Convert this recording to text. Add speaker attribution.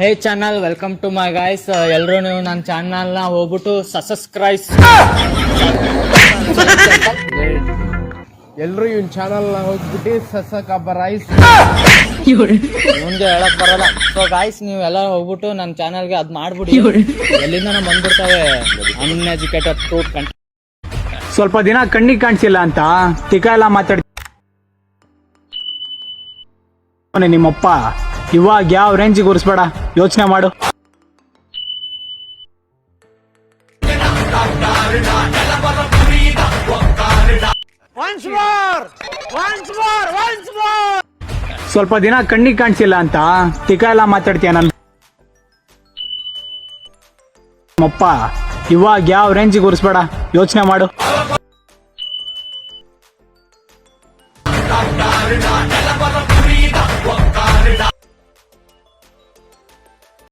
Speaker 1: Hey channel welcome to my guys ಎಲ್ಲರೂ ನೀವು ನನ್ನ ಚಾನಲ್ನ ಹೋಗ್ಬಿಟ್ಟು ಸಬ್ಸ್ಕ್ರೈಬ್
Speaker 2: ಎಲ್ರು ಇವ್ನ ಚಾನಲ್ ಹೋಗ್ಬಿಟ್ಟು ಸಸಕ ರೈಸ್
Speaker 1: ಮುಂದೆ ಹೇಳಕ್ ಬರಲ್ಲ. ಸೊ ಗಾಯ್ಸ್ ನೀವು ಎಲ್ಲ ಹೋಗ್ಬಿಟ್ಟು ನನ್ನ ಚಾನಲ್ಗೆ ಅದ್ ಮಾಡ್ಬಿಡಿ. ಎಲ್ಲಿಂದ ಬಂದ್ಬಿಡ್ತಾವೆ? ಅನ್ಎಜುಕೇಟೆಡ್ ಫ್ರೂಟ್ ಕಂಟ್
Speaker 3: ಸ್ವಲ್ಪ ದಿನ ಕಣ್ಣಿಗೆ ಕಾಣಿಸಿಲ್ಲ ಅಂತ ತಿಕ್ಕ ಎಲ್ಲ ಮಾತಾಡ್ತೀನಿ ನಿಮ್ಮಪ್ಪ. ಇವಾಗ ಯಾವ ರೇಂಜಿಗೆ ಉರಿಸ್ಬೇಡ ಯೋಚನೆ ಮಾಡು. ಸ್ವಲ್ಪ ದಿನ ಕಣ್ಣಿಗೆ ಕಾಣಿಸಿಲ್ಲ ಅಂತ ತಿಕ್ಕ ಎಲ್ಲ ಮಾತಾಡ್ತೀಯ ನಾನು ಅಪ್ಪ ಇವಾಗ ಯಾವ ರೇಂಜಿಗೆ ಉರಿಸ್ಬೇಡ ಯೋಚನೆ ಮಾಡು.